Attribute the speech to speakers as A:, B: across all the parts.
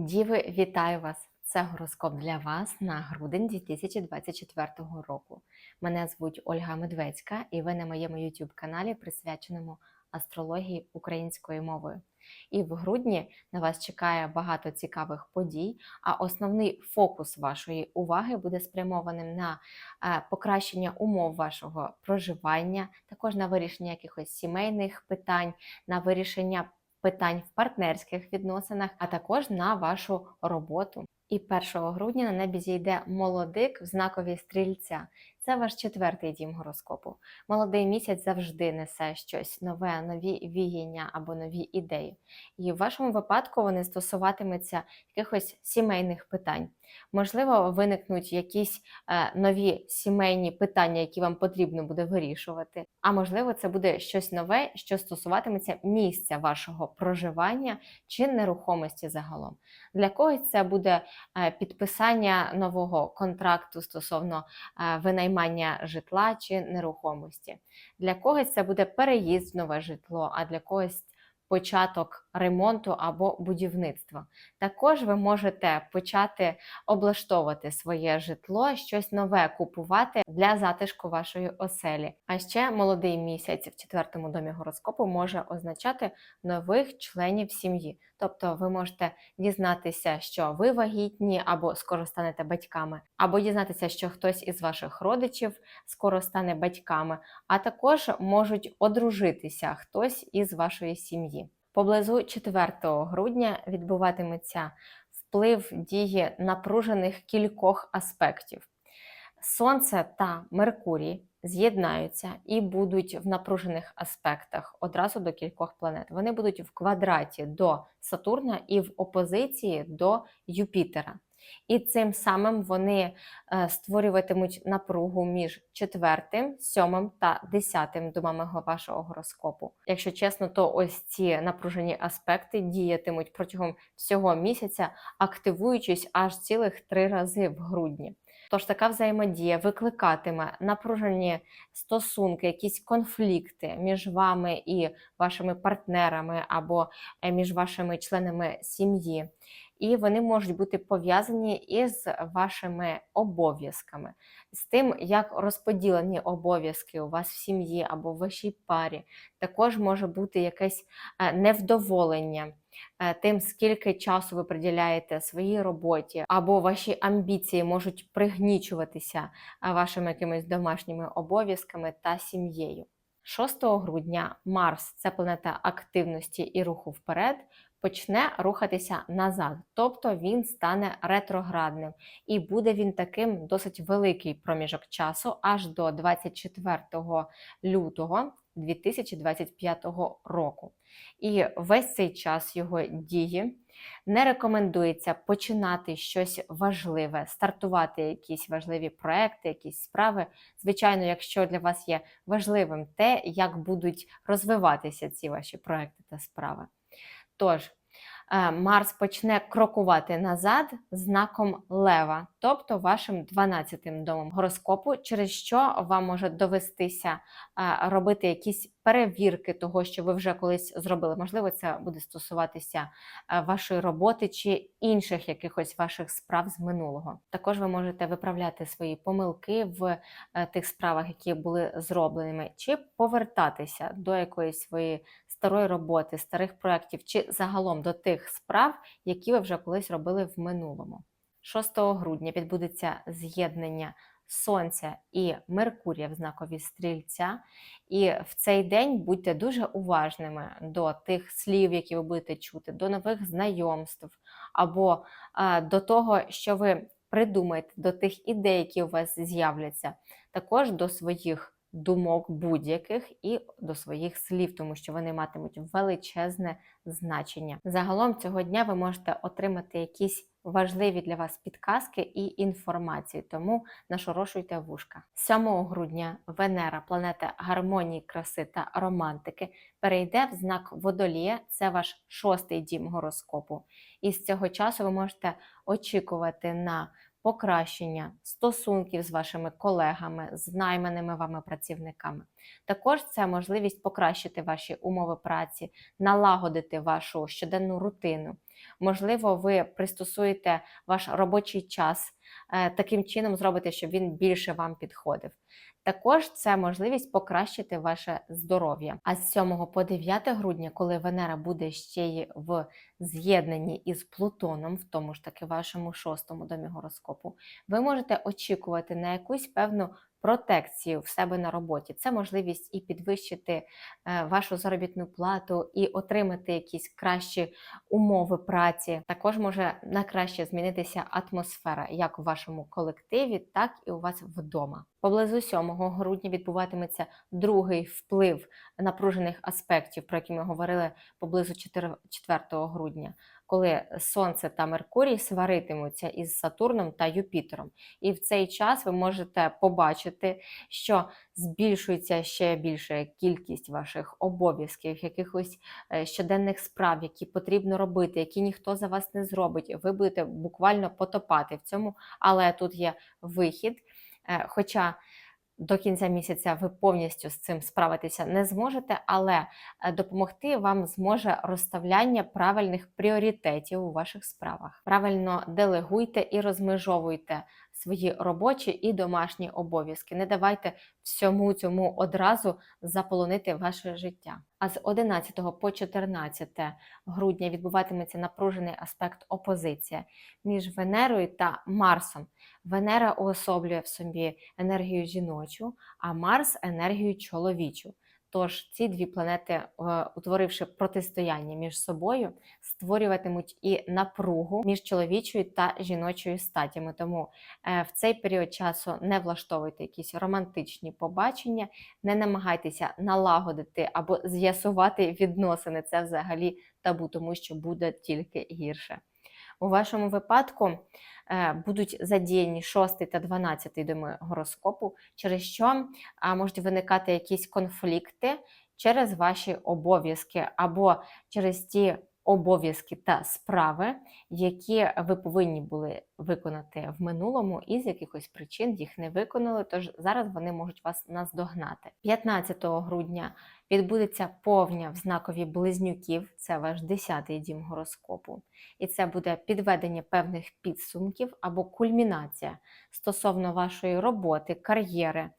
A: Діви, вітаю вас! Це гороскоп для вас на грудень 2024 року. Мене звуть Ольга Медведська, і ви на моєму YouTube каналі, присвяченому астрології українською мовою. І в грудні на вас чекає багато цікавих подій, а основний фокус вашої уваги буде спрямованим на е, покращення умов вашого проживання, також на вирішення якихось сімейних питань, на вирішення питань в партнерських відносинах, а також на вашу роботу. І 1 грудня на небі зійде молодик в знакові стрільця. Це ваш четвертий дім гороскопу. Молодий місяць завжди несе щось нове, нові віяння або нові ідеї. І в вашому випадку вони стосуватимуться якихось сімейних питань. Можливо, виникнуть якісь е, нові сімейні питання, які вам потрібно буде вирішувати. А можливо, це буде щось нове, що стосуватиметься місця вашого проживання чи нерухомості загалом. Для когось це буде е, підписання нового контракту стосовно е, винаймання житла чи нерухомості. Для когось це буде переїзд в нове житло, а для когось початок ремонту або будівництва. Також ви можете почати облаштовувати своє житло, щось нове купувати для затишку вашої оселі. А ще молодий місяць в четвертому домі гороскопу може означати нових членів сім'ї. Тобто ви можете дізнатися, що ви вагітні або скоро станете батьками, або дізнатися, що хтось із ваших родичів скоро стане батьками, а також можуть одружитися хтось із вашої сім'ї. Поблизу 4 грудня відбуватиметься вплив дії напружених кількох аспектів. Сонце та Меркурій з'єднаються і будуть в напружених аспектах одразу до кількох планет. Вони будуть в квадраті до Сатурна і в опозиції до Юпітера. І цим самим вони е, створюватимуть напругу між четвертим, сьомим та десятим домами вашого гороскопу. Якщо чесно, то ось ці напружені аспекти діятимуть протягом всього місяця, активуючись аж цілих три рази в грудні. Тож така взаємодія викликатиме напружені стосунки, якісь конфлікти між вами і вашими партнерами або е, між вашими членами сім'ї. І вони можуть бути пов'язані із вашими обов'язками, з тим, як розподілені обов'язки у вас в сім'ї або в вашій парі. Також може бути якесь е, невдоволення. Е, тим, скільки часу ви приділяєте своїй роботі, або ваші амбіції можуть пригнічуватися е, вашими якимись домашніми обов'язками та сім'єю. 6 грудня Марс це планета активності і руху вперед. Почне рухатися назад, тобто він стане ретроградним, і буде він таким досить великий проміжок часу, аж до 24 лютого 2025 року. І весь цей час його дії не рекомендується починати щось важливе, стартувати якісь важливі проекти, якісь справи. Звичайно, якщо для вас є важливим те, як будуть розвиватися ці ваші проекти та справи. Тож, Е, Марс почне крокувати назад знаком Лева, тобто вашим 12-тим домом гороскопу, через що вам може довестися е, робити якісь перевірки того, що ви вже колись зробили. Можливо, це буде стосуватися е, вашої роботи чи інших якихось ваших справ з минулого. Також ви можете виправляти свої помилки в тих справах, які були зробленими, чи повертатися до якоїсь своєї старої роботи, старих проєктів, чи загалом до тих справ, які ви вже колись робили в минулому. 6 грудня відбудеться з'єднання Сонця і Меркурія в знакові стрільця. І в цей день будьте дуже уважними до тих слів, які ви будете чути, до нових знайомств, або а, до того, що ви придумаєте, до тих ідей, які у вас з'являться, також до своїх думок будь-яких і до своїх слів, тому що вони матимуть величезне значення. Загалом цього дня ви можете отримати якісь важливі для вас підказки і інформацію, тому нашорошуйте вушка. 7 грудня Венера, планета гармонії, краси та романтики, перейде в знак Водолія, це ваш шостий дім гороскопу. І з цього часу ви можете очікувати на покращення стосунків з вашими колегами, з найманими вами працівниками. Також це можливість покращити ваші умови праці, налагодити вашу щоденну рутину. Можливо, ви пристосуєте ваш робочий час е, таким чином зробите, щоб він більше вам підходив. Також це можливість покращити ваше здоров'я. А з 7 по 9 грудня, коли Венера буде ще й в з'єднанні із Плутоном, в тому ж таки вашому шостому домі гороскопу, ви можете очікувати на якусь певну протекцію в себе на роботі. Це можливість і підвищити е, вашу заробітну плату, і отримати якісь кращі умови праці. Також може на краще змінитися атмосфера як у вашому колективі, так і у вас вдома. Поблизу 7 грудня відбуватиметься другий вплив напружених аспектів, про які ми говорили поблизу 4 грудня, коли Сонце та Меркурій сваритимуться із Сатурном та Юпітером. І в цей час ви можете побачити, що збільшується ще більше кількість ваших обов'язків, якихось е, щоденних справ, які потрібно робити, які ніхто за вас не зробить. Ви будете буквально потопати в цьому, але тут є вихід. Е, Хоча до кінця місяця ви повністю з цим справитися не зможете, але е, допомогти вам зможе розставляння правильних пріоритетів у ваших справах. Правильно делегуйте і розмежовуйте свої робочі і домашні обов'язки. Не давайте всьому цьому одразу заполонити ваше життя. А з 11 по 14 грудня відбуватиметься напружений аспект опозиція між Венерою та Марсом. Венера уособлює в собі енергію жіночу, а Марс енергію чоловічу. Тож ці дві планети, е, утворивши протистояння між собою, створюватимуть і напругу між чоловічою та жіночою статями. Тому е, в цей період часу не влаштовуйте якісь романтичні побачення, не намагайтеся налагодити або з'ясувати відносини. Це взагалі табу, тому що буде тільки гірше. У вашому випадку е, будуть задіяні 6 та 12 доми гороскопу, через що можуть виникати якісь конфлікти через ваші обов'язки або через ті обов'язки та справи, які ви повинні були виконати в минулому, і з якихось причин їх не виконали. Тож зараз вони можуть вас наздогнати. 15 грудня відбудеться повня в знакові близнюків, це ваш 10-й дім гороскопу. І це буде підведення певних підсумків або кульмінація стосовно вашої роботи, кар'єри.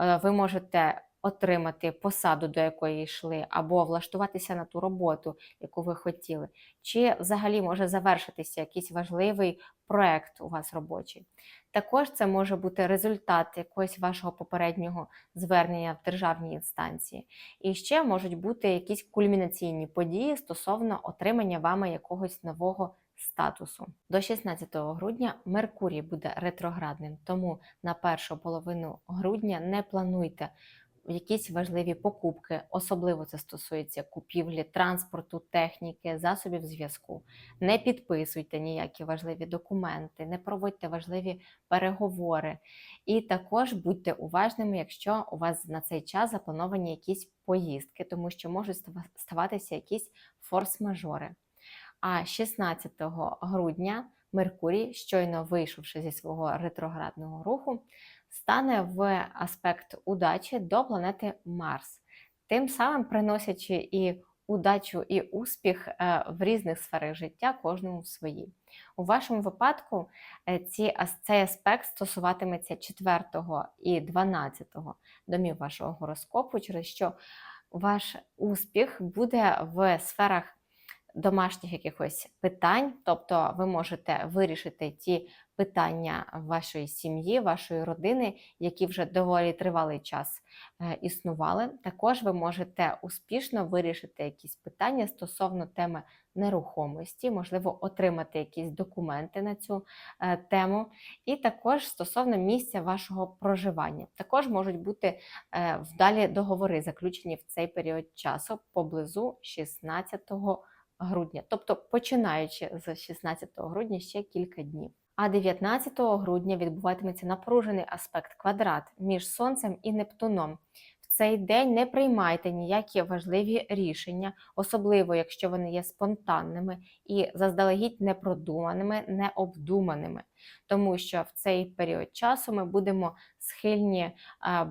A: Е, ви можете отримати посаду, до якої йшли, або влаштуватися на ту роботу, яку ви хотіли, чи взагалі може завершитися якийсь важливий проект у вас робочий. Також це може бути результат якогось вашого попереднього звернення в державній інстанції. І ще можуть бути якісь кульмінаційні події стосовно отримання вами якогось нового статусу. До 16 грудня Меркурій буде ретроградним, тому на першу половину грудня не плануйте якісь важливі покупки, особливо це стосується купівлі транспорту, техніки, засобів зв'язку. Не підписуйте ніякі важливі документи, не проводьте важливі переговори. І також будьте уважними, якщо у вас на цей час заплановані якісь поїздки, тому що можуть ставатися якісь форс-мажори. А 16 грудня Меркурій, щойно вийшовши зі свого ретроградного руху, стане в аспект удачі до планети Марс, тим самим приносячи і удачу, і успіх е, в різних сферах життя, кожному в своїй. У вашому випадку е, ці, цей аспект стосуватиметься 4 і 12 домів вашого гороскопу, через що ваш успіх буде в сферах домашніх якихось питань, тобто ви можете вирішити ті питання вашої сім'ї, вашої родини, які вже доволі тривалий час е, існували. Також ви можете успішно вирішити якісь питання стосовно теми нерухомості, можливо, отримати якісь документи на цю е, тему, і також стосовно місця вашого проживання. Також можуть бути е, вдалі договори, заключені в цей період часу поблизу 16 грудня, тобто починаючи з 16 грудня ще кілька днів. А 19 грудня відбуватиметься напружений аспект квадрат між Сонцем і Нептуном. В цей день не приймайте ніякі важливі рішення, особливо якщо вони є спонтанними і заздалегідь непродуманими, необдуманими, тому що в цей період часу ми будемо схильні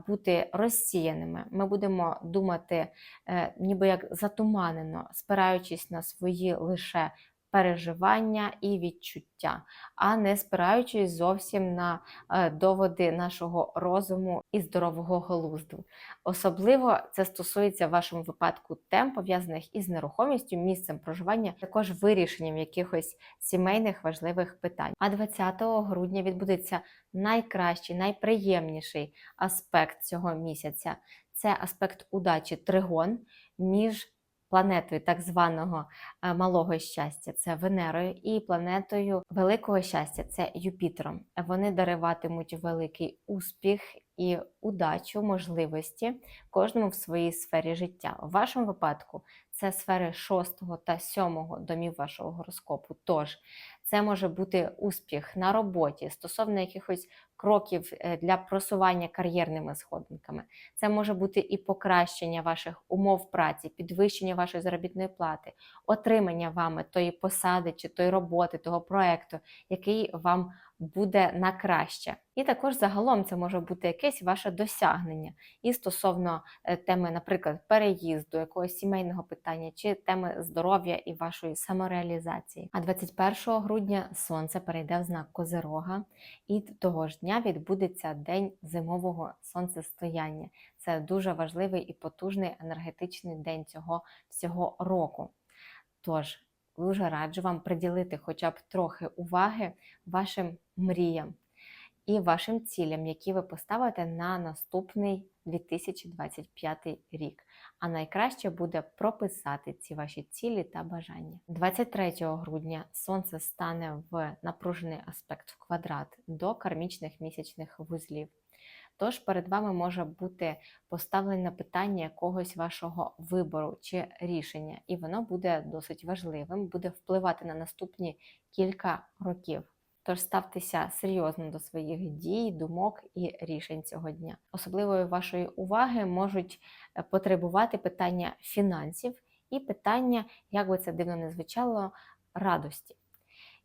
A: бути розсіяними. Ми будемо думати, е, ніби як затуманено, спираючись на свої лише переживання і відчуття, а не спираючись зовсім на е, доводи нашого розуму і здорового глузду. Особливо це стосується в вашому випадку тем, пов'язаних із нерухомістю, місцем проживання, також вирішенням якихось сімейних важливих питань. А 20 грудня відбудеться найкращий, найприємніший аспект цього місяця. Це аспект удачі тригон між планетою так званого е, малого щастя, це Венерою, і планетою великого щастя, це Юпітером. Вони дариватимуть великий успіх і удачу, можливості кожному в своїй сфері життя. В вашому випадку це сфери 6 та 7 домів вашого гороскопу. Тож це може бути успіх на роботі стосовно якихось кроків е, для просування кар'єрними сходинками. Це може бути і покращення ваших умов праці, підвищення вашої заробітної плати, отримання вами тої посади чи тої роботи, того проекту, який вам буде на краще. І також загалом це може бути якесь ваше досягнення і стосовно е, теми, наприклад, переїзду, якогось сімейного питання, чи теми здоров'я і вашої самореалізації. А 21 грудня сонце перейде в знак Козирога, і того ж дня відбудеться день зимового сонцестояння. Це дуже важливий і потужний енергетичний день цього всього року. Тож дуже раджу вам приділити хоча б трохи уваги вашим мріям і вашим цілям, які ви поставите на наступний 2025 рік. А найкраще буде прописати ці ваші цілі та бажання. 23 грудня сонце стане в напружений аспект в квадрат до кармічних місячних вузлів. Тож перед вами може бути поставлене питання якогось вашого вибору чи рішення, і воно буде досить важливим, буде впливати на наступні кілька років. Тож ставтеся серйозно до своїх дій, думок і рішень цього дня. Особливої вашої уваги можуть е, потребувати питання фінансів і питання, як би це дивно не звучало, радості.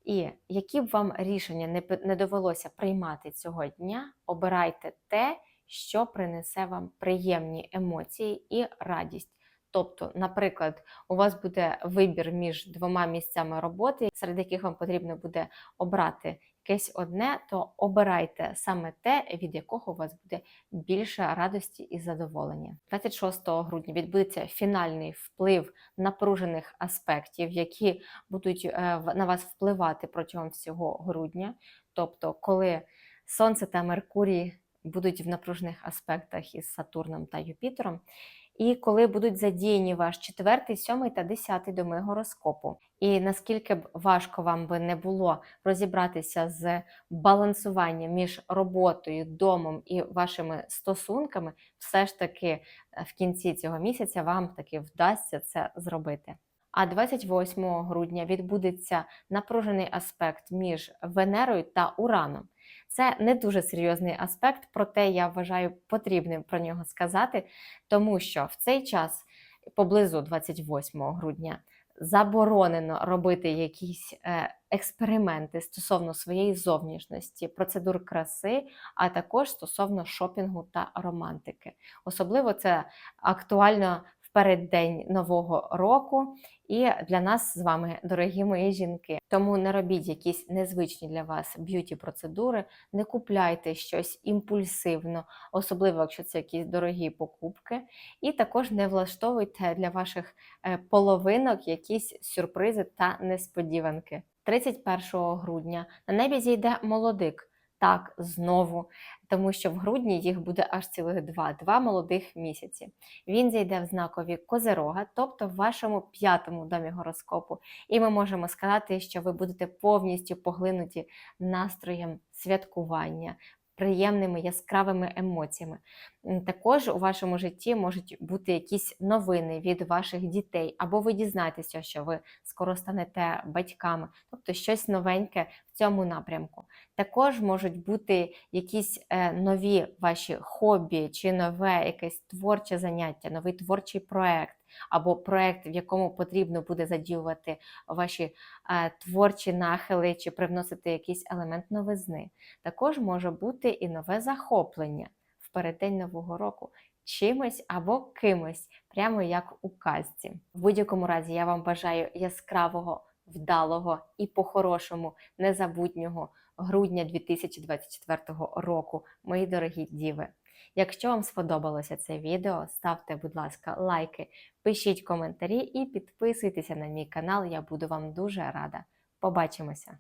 A: І які б вам рішення не, не довелося приймати цього дня, обирайте те, що принесе вам приємні емоції і радість. Тобто, наприклад, у вас буде вибір між двома місцями роботи, серед яких вам потрібно буде обрати якесь одне, то обирайте саме те, від якого у вас буде більше радості і задоволення. 26 грудня відбудеться фінальний вплив напружених аспектів, які будуть е, на вас впливати протягом всього грудня. Тобто, коли Сонце та Меркурій будуть в напружених аспектах із Сатурном та Юпітером. І коли будуть задіяні ваш четвертий, сьомий та десятий доми гороскопу. І наскільки б важко вам би не було розібратися з балансуванням між роботою, домом і вашими стосунками, все ж таки е, в кінці цього місяця вам таки вдасться це зробити. А 28 грудня відбудеться напружений аспект між Венерою та Ураном. Це не дуже серйозний аспект, проте я вважаю потрібним про нього сказати, тому що в цей час, поблизу 28 грудня, заборонено робити якісь е, експерименти стосовно своєї зовнішності, процедур краси, а також стосовно шопінгу та романтики. Особливо це актуально переддень нового року, і для нас з вами, дорогі мої жінки. Тому не робіть якісь незвичні для вас б'юті-процедури, не купляйте щось імпульсивно, особливо якщо це якісь дорогі покупки. І також не влаштовуйте для ваших е, половинок якісь сюрпризи та несподіванки. 31 грудня на небі зійде молодик. Так, знову, тому що в грудні їх буде аж цілих два, два молодих місяці. Він зійде в знакові Козерога, тобто в вашому п'ятому домі гороскопу. І ми можемо сказати, що ви будете повністю поглинуті настроєм святкування, приємними яскравими емоціями. Також у вашому житті можуть бути якісь новини від ваших дітей, або ви дізнаєтеся, що ви скоро станете батьками, тобто щось новеньке в цьому напрямку. Також можуть бути якісь е, нові ваші хобі чи нове якесь творче заняття, новий творчий проект або проект, в якому потрібно буде задіювати ваші е, творчі нахили чи привносити якийсь елемент новизни. Також може бути і нове захоплення в переддень нового року. Чимось або кимось, прямо як у казці. В будь-якому разі я вам бажаю яскравого вдалого і по-хорошому незабутнього грудня 2024 року, мої дорогі діви. Якщо вам сподобалося це відео, ставте, будь ласка, лайки, пишіть коментарі і підписуйтеся на мій канал. Я буду вам дуже рада. Побачимося!